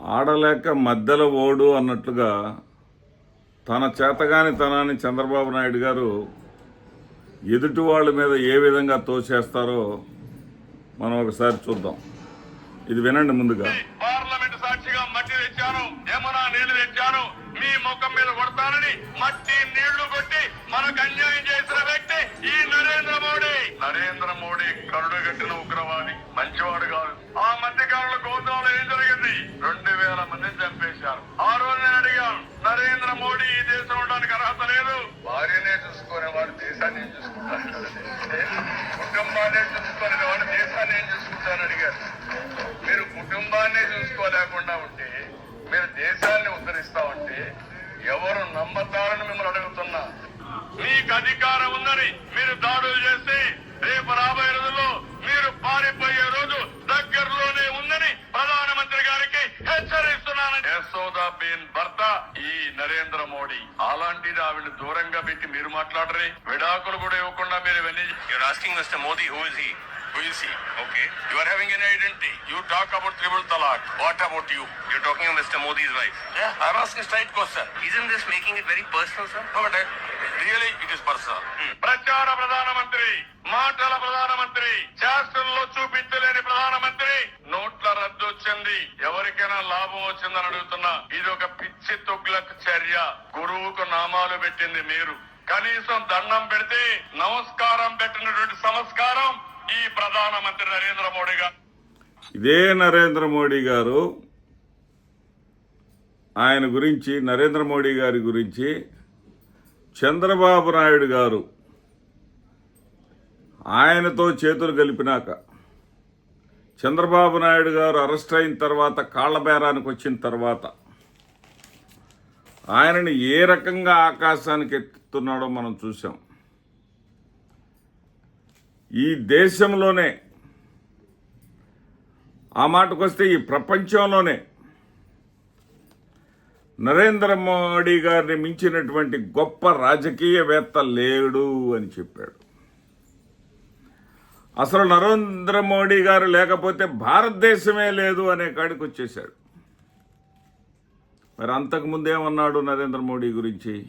ఆడలేక మధ్యలో ఓడు అన్నట్లుగా తన చేతగాని తనాన్ని చంద్రబాబు నాయుడు గారు ఎదుటి వాళ్ళ మీద ఏ విధంగా తోసేస్తారో మనం ఒకసారి చూద్దాం. ఇది వినండి ముందుగా. పార్లమెంట్ సాక్షిగా మట్టి తెచ్చాను యమునా నీళ్ళు తెచ్చాను మీ ముఖం మీద కొడతానని మట్టి నీళ్ళు కొట్టి మనకు అన్యాయం చేసిన వ్యక్తి ఈ నరేంద్ర మోడీ. నరేంద్ర మోడీ కరుడు కట్టిన ఉగ్రవాది మంచివాడు కాదు. చేశారు. ఆ రోజు నేను అడిగాను నరేంద్ర మోడీ ఈ దేశం ఉండడానికి అర్హత లేదు. భార్యనే చూసుకునే వాడు దేశాన్ని ఏం చూసుకుంటారు కుటుంబాన్ని చూసుకునే వాడు దేశాన్ని ఏం చూసుకుంటారని అడిగారు. మీరు కుటుంబాన్ని చూసుకోలేకుండా ఉంటే మీరు దేశాన్ని ఉద్ధరిస్తా ఉంటే ఎవరు నమ్మతారని మిమ్మల్ని అడుగుతున్నా. మీకు అధికారం ఉందని మీరు దాడులు చేస్తే రేపు రాబోయే రోజుల్లో మీరు పారిపోయే రోజు దగ్గరలోనే ఉందని ప్రధానమంత్రి గారికి హెచ్చరిస్తున్నాను యశోదా బేన్ భర్త ఈ నరేంద్ర మోడీ అలాంటిది ఆవిడ దూరంగా పెట్టి మీరు మాట్లాడరే. విడాకులు కూడా ఇవ్వకుండా మీరు ఇవన్నీ asking asking Modi who is he he? Okay. You are having an identity. You talk about triple talaq. What about you? You're talking of Mr. Modi's wife. Yeah, I'm asking straight question. Isn't this making it very personal, sir? No, but I- really it is personal. ప్రచార ప్రధానమంత్రి మాటల ప్రధానమంత్రి శాస్త్రంలో చూపించలేని ప్రధానమంత్రి నోట్ల రద్దు వచ్చింది ఎవరికైనా లాభం వచ్చిందని అడుగుతున్నా ఇది ఒక పిచ్చి తుగ్లక్ చర్య గురువుకు నామాలు పెట్టింది మీరు కనీసం దండం పెడితే నమస్కారం పెట్టినటువంటి సంస్కారం ఈ ప్రధానమంత్రి నరేంద్ర మోడీ గారు. ఇదే నరేంద్ర మోడీ గారు ఆయన గురించి నరేంద్ర మోడీ గారి గురించి చంద్రబాబు నాయుడు గారు ఆయనతో చేతులు కలిపినాక చంద్రబాబు నాయుడు గారు అరెస్ట్ అయిన తర్వాత కాళ్ళబేరానికి వచ్చిన తర్వాత ఆయనని ఏ రకంగా ఆకాశానికి ఎత్తుతున్నాడో మనం చూసాం ఈ దేశంలోనే ఆ మాటకొస్తే ఈ ప్రపంచంలోనే నరేంద్ర మోడీ గారిని మించినటువంటి గొప్ప రాజకీయవేత్త లేడు అని చెప్పాడు. అసలు నరేంద్ర మోడీ గారు లేకపోతే భారతదేశమే లేదు అనే కాడికి వచ్చేశాడు. మరి అంతకుముందేమన్నాడు నరేంద్ర మోడీ గురించి?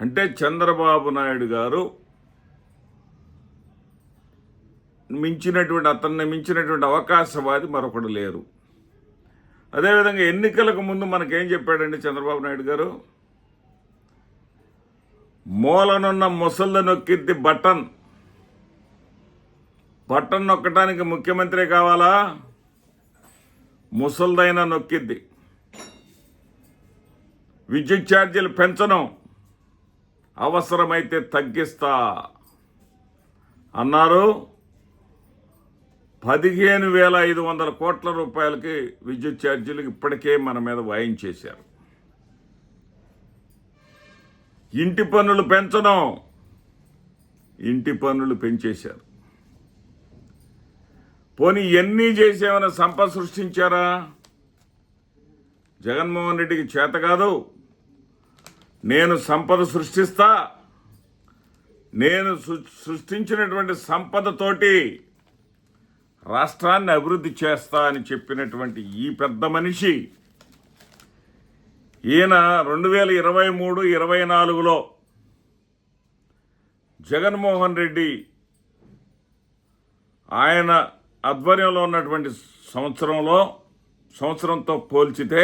అంటే చంద్రబాబు నాయుడు గారు మించినటువంటి అతన్ని మించినటువంటి అవకాశవాది మరొకడు లేరు. అదేవిధంగా ఎన్నికలకు ముందు మనకేం చెప్పాడండి చంద్రబాబు నాయుడు గారు? మూలనున్న ముసళ్ళ నొక్కిద్ది బటన్. బటన్ నొక్కటానికి ముఖ్యమంత్రి కావాలా? ముసల్దైన నొక్కిద్ది. విద్యుత్ ఛార్జీలు పెంచను. అవసరమైతే తగ్గిస్తా. అన్నారు పదిహేను వేల ఐదు వందల కోట్ల రూపాయలకి విద్యుత్ ఛార్జీలు ఇప్పటికే మన మీద వాయించేశారు ఇంటి పన్నులు పెంచడం ఇంటి పన్నులు పెంచేశారు. పోనీ ఎన్ని చేసేమైనా సంపద సృష్టించారా? జగన్మోహన్ రెడ్డికి చేత కాదు. నేను సంపద సృష్టిస్తా. నేను సృ- సృష్టించినటువంటి సంపదతోటి రాష్ట్రాన్ని అభివృద్ధి చేస్తా అని చెప్పినటువంటి ఈ పెద్ద మనిషి ఈయన రెండు వేల ఇరవై మూడు ఇరవై నాలుగులో జగన్మోహన్ రెడ్డి ఆయన ఆధ్వర్యంలో ఉన్నటువంటి సంవత్సరంలో సంవత్సరంతో పోల్చితే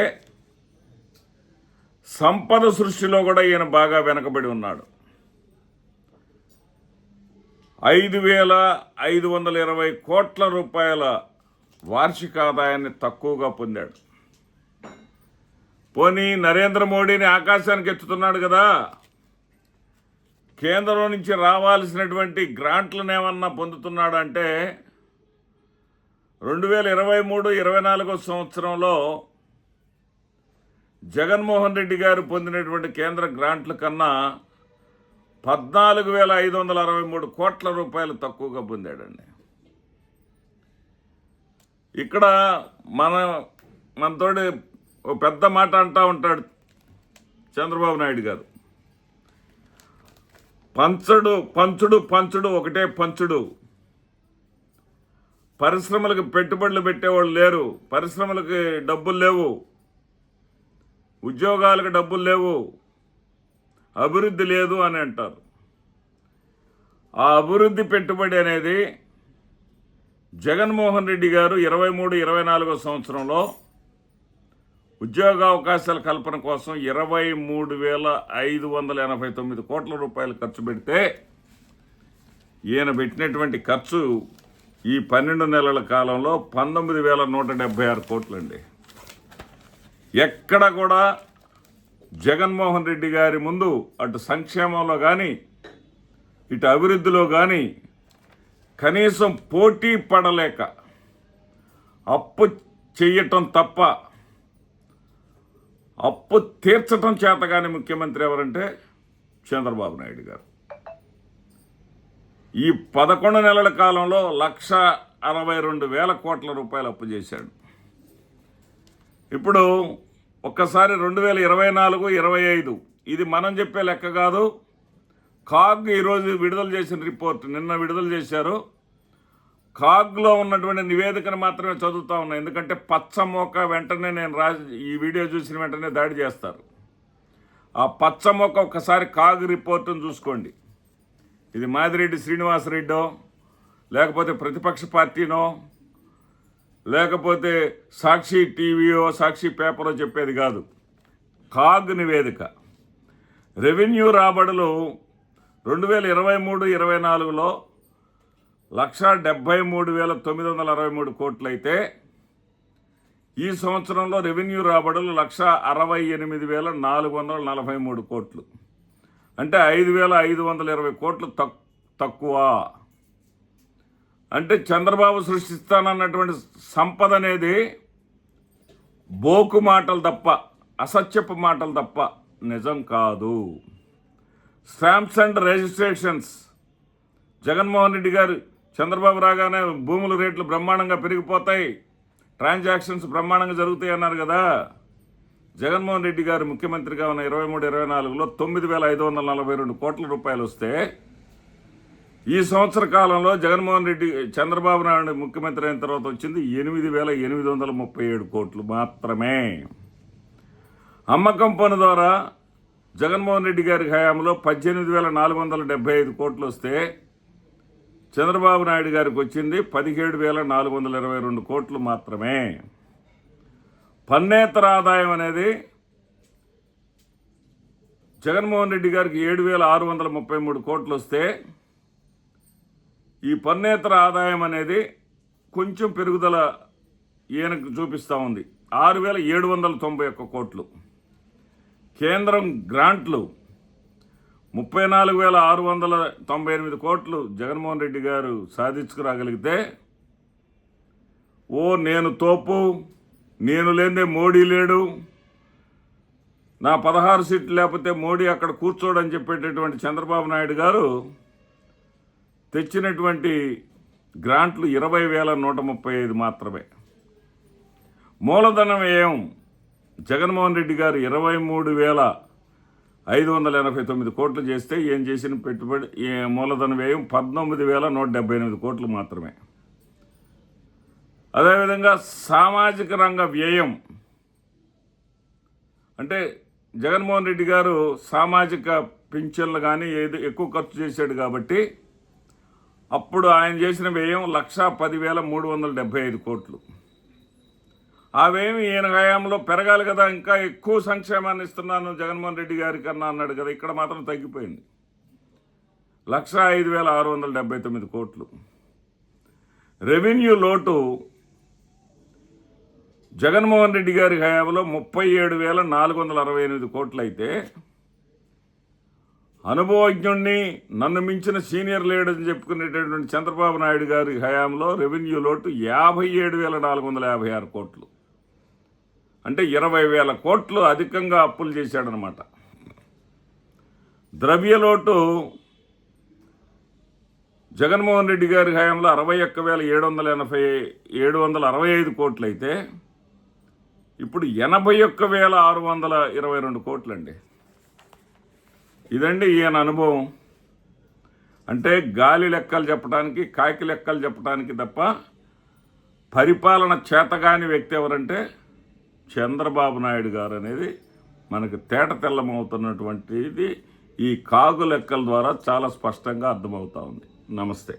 సంపద సృష్టిలో కూడా ఈయన బాగా వెనకబడి ఉన్నాడు. ఐదు వేల ఐదు వందల ఇరవై కోట్ల రూపాయల వార్షిక ఆదాయాన్ని తక్కువగా పొందాడు. పోనీ నరేంద్ర మోడీని ఆకాశానికి ఎత్తుతున్నాడు కదా? కేంద్రం నుంచి రావాల్సినటువంటి గ్రాంట్లను ఏమన్నా పొందుతున్నాడు అంటే రెండు వేల ఇరవై మూడు ఇరవై నాలుగో సంవత్సరంలో జగన్మోహన్ రెడ్డి గారు పొందినటువంటి కేంద్ర గ్రాంట్ల కన్నా పద్నాలుగు వేల ఐదు వందల అరవై మూడు కోట్ల రూపాయలు తక్కువగా పొందాడండి. ఇక్కడ మన మనతోటి ఓ పెద్ద మాట అంటా ఉంటాడు చంద్రబాబు నాయుడు గారు. పంచడు పంచుడు పంచుడు ఒకటే పంచుడు. పరిశ్రమలకు పెట్టుబడులు పెట్టేవాళ్ళు లేరు. పరిశ్రమలకి డబ్బులు లేవు. ఉద్యోగాలకు డబ్బులు లేవు. అభివృద్ధి లేదు అని అంటారు. ఆ అభివృద్ధి పెట్టుబడి అనేది జగన్మోహన్ రెడ్డి గారు ఇరవై మూడు ఇరవై నాలుగో సంవత్సరంలో ఉద్యోగావకాశాల కల్పన కోసం ఇరవై మూడు వేల ఐదు వందల ఎనభై తొమ్మిది కోట్ల రూపాయలు ఖర్చు పెడితే ఈయన పెట్టినటువంటి ఖర్చు ఈ పన్నెండు నెలల కాలంలో పంతొమ్మిది వేల నూట డెబ్బై ఆరు కోట్లండి. ఎక్కడ కూడా జగన్మోహన్ రెడ్డి గారి ముందు అటు సంక్షేమంలో కానీ ఇటు అభివృద్ధిలో కానీ కనీసం పోటీ పడలేక అప్పు చెయ్యటం తప్ప అప్పు తీర్చటం చేతగాని ముఖ్యమంత్రి ఎవరంటే చంద్రబాబు నాయుడు గారు. ఈ పదకొండు నెలల కాలంలో లక్ష అరవై రెండు వేల కోట్ల రూపాయలు అప్పు చేశాడు. ఇప్పుడు ఒక్కసారి రెండు వేల ఇరవై నాలుగు ఇరవై ఐదు. ఇది మనం చెప్పే లెక్క కాదు. కాగ్ ఈరోజు విడుదల చేసిన రిపోర్ట్. నిన్న విడుదల చేశారు. కాగ్లో ఉన్నటువంటి నివేదికను మాత్రమే చదువుతా ఉన్నా. ఎందుకంటే పచ్చమోక వెంటనే నేను రా ఈ వీడియో చూసిన వెంటనే దాడి చేస్తారు. ఆ పచ్చ ఒకసారి ఒక్కసారి కాగ్ రిపోర్టును చూసుకోండి. ఇది మాదిరెడ్డి శ్రీనివాసరెడ్డో లేకపోతే ప్రతిపక్ష పార్టీనో లేకపోతే సాక్షి టీవీయో సాక్షి పేపరో చెప్పేది కాదు. కాగ్ నివేదిక. రెవెన్యూ రాబడులు రెండు వేల ఇరవై మూడు ఇరవై నాలుగులో లక్ష డెబ్బై మూడు వేల తొమ్మిది వందల అరవై మూడు కోట్లయితే ఈ సంవత్సరంలో రెవెన్యూ రాబడులు లక్ష అరవై ఎనిమిది వేల నాలుగు వందల నలభై మూడు కోట్లు. అంటే ఐదు వేల ఐదు వందల ఇరవై కోట్లు తక్ తక్కువ. అంటే చంద్రబాబు సృష్టిస్తానన్నటువంటి సంపద అనేది బోకు మాటలు తప్ప అసత్యపు మాటలు తప్ప నిజం కాదు. Stamps and registrations. Jaganmohan Reddy garu Chandrababu రాగానే భూముల రేట్లు బ్రహ్మాండంగా పెరిగిపోతాయి. ట్రాన్సాక్షన్స్ బ్రహ్మాండంగా జరుగుతాయి అన్నారు కదా. జగన్మోహన్ రెడ్డి గారు ముఖ్యమంత్రిగా ఉన్న ఇరవై మూడు ఇరవై నాలుగులో తొమ్మిది వేల ఐదు వందల నలభై రెండు కోట్ల రూపాయలు వస్తే ఈ సంవత్సర కాలంలో జగన్మోహన్ రెడ్డి చంద్రబాబు నాయుడు ముఖ్యమంత్రి అయిన తర్వాత వచ్చింది ఎనిమిది వేల ఎనిమిది వందల ముప్పై ఏడు కోట్లు మాత్రమే. అమ్మకం పన్ను ద్వారా జగన్మోహన్ రెడ్డి గారి హయాంలో పద్దెనిమిది వేల నాలుగు వందల డెబ్బై ఐదు కోట్లు వస్తే చంద్రబాబు నాయుడు గారికి వచ్చింది పదిహేడు వేల నాలుగు వందల ఇరవై రెండు కోట్లు మాత్రమే. పన్నేతర ఆదాయం అనేది జగన్మోహన్ రెడ్డి గారికి ఏడు వేల ఆరు వందల ముప్పై మూడు కోట్లు వస్తే ఈ పన్నేతర ఆదాయం అనేది కొంచెం పెరుగుదల ఈయనకు చూపిస్తూ ఉంది. ఆరు వేల ఏడు వందల తొంభై ఒక్క కోట్లు. కేంద్రం గ్రాంట్లు ముప్పై నాలుగు వేల ఆరు వందల తొంభై ఎనిమిది కోట్లు జగన్మోహన్ రెడ్డి గారు సాధించుకురాగలిగితే ఓ నేను తోపు నేను లేదే మోడీ లేడు నా పదహారు సీట్లు లేకపోతే మోడీ అక్కడ కూర్చోడని చెప్పేటటువంటి చంద్రబాబు నాయుడు గారు తెచ్చినటువంటి గ్రాంట్లు ఇరవై వేల నూట ముప్పై ఐదు మాత్రమే. మూలధన వ్యయం జగన్మోహన్ రెడ్డి గారు ఇరవై మూడు వేల ఐదు వందల ఎనభై తొమ్మిది కోట్లు చేస్తే ఏం చేసిన పెట్టుబడి ఏ మూలధన వ్యయం పద్నాలుగు వేల నూట డెబ్బై ఎనిమిది కోట్లు మాత్రమే. అదేవిధంగా సామాజిక రంగ వ్యయం అంటే జగన్మోహన్ రెడ్డి గారు సామాజిక పింఛన్లు కానీ ఏది ఎక్కువ ఖర్చు చేశాడు కాబట్టి అప్పుడు ఆయన చేసిన వ్యయం లక్షా పదివేల మూడు వందల డెబ్బై ఐదు కోట్లు. ఆ వ్యయం ఈయన హయాంలో పెరగాలి కదా ఇంకా ఎక్కువ సంక్షేమాన్ని ఇస్తున్నాను జగన్మోహన్ రెడ్డి గారి కన్నా అన్నాడు కదా ఇక్కడ మాత్రం తగ్గిపోయింది. లక్ష ఐదు వేల ఆరు వందల డెబ్బై తొమ్మిది కోట్లు. రెవెన్యూ లోటు జగన్మోహన్ రెడ్డి గారి హయాంలో ముప్పై ఏడు వేల నాలుగు వందల అరవై ఎనిమిది కోట్లు అయితే అనుభవజ్ఞుణ్ణి నన్ను మించిన సీనియర్ లీడర్ అని చెప్పుకునేటటువంటి చంద్రబాబు నాయుడు గారి హయాంలో రెవెన్యూ లోటు యాభై ఏడు వేల నాలుగు వందల యాభై ఆరు కోట్లు. అంటే ఇరవై వేల కోట్లు అధికంగా అప్పులు చేశాడనమాట ద్రవ్యలోటు జగన్మోహన్ రెడ్డి గారి హయాంలో అరవై ఒక్క వేల ఏడు వందల ఎనభై ఏడు వందల అరవై ఐదు కోట్లు అయితే ఇప్పుడు ఎనభై ఒక్క వేల ఆరు వందల ఇరవై రెండు కోట్లండి. ఇదండి ఈయన అనుభవం. అంటే గాలి లెక్కలు చెప్పడానికి కాకి లెక్కలు చెప్పడానికి తప్ప పరిపాలన చేతగాని వ్యక్తి ఎవరంటే చంద్రబాబు నాయుడు గారు అనేది మనకు తేట తెల్లమవుతున్నటువంటిది ఈ కాగు లెక్కల ద్వారా చాలా స్పష్టంగా అర్థమవుతా ఉంది. నమస్తే.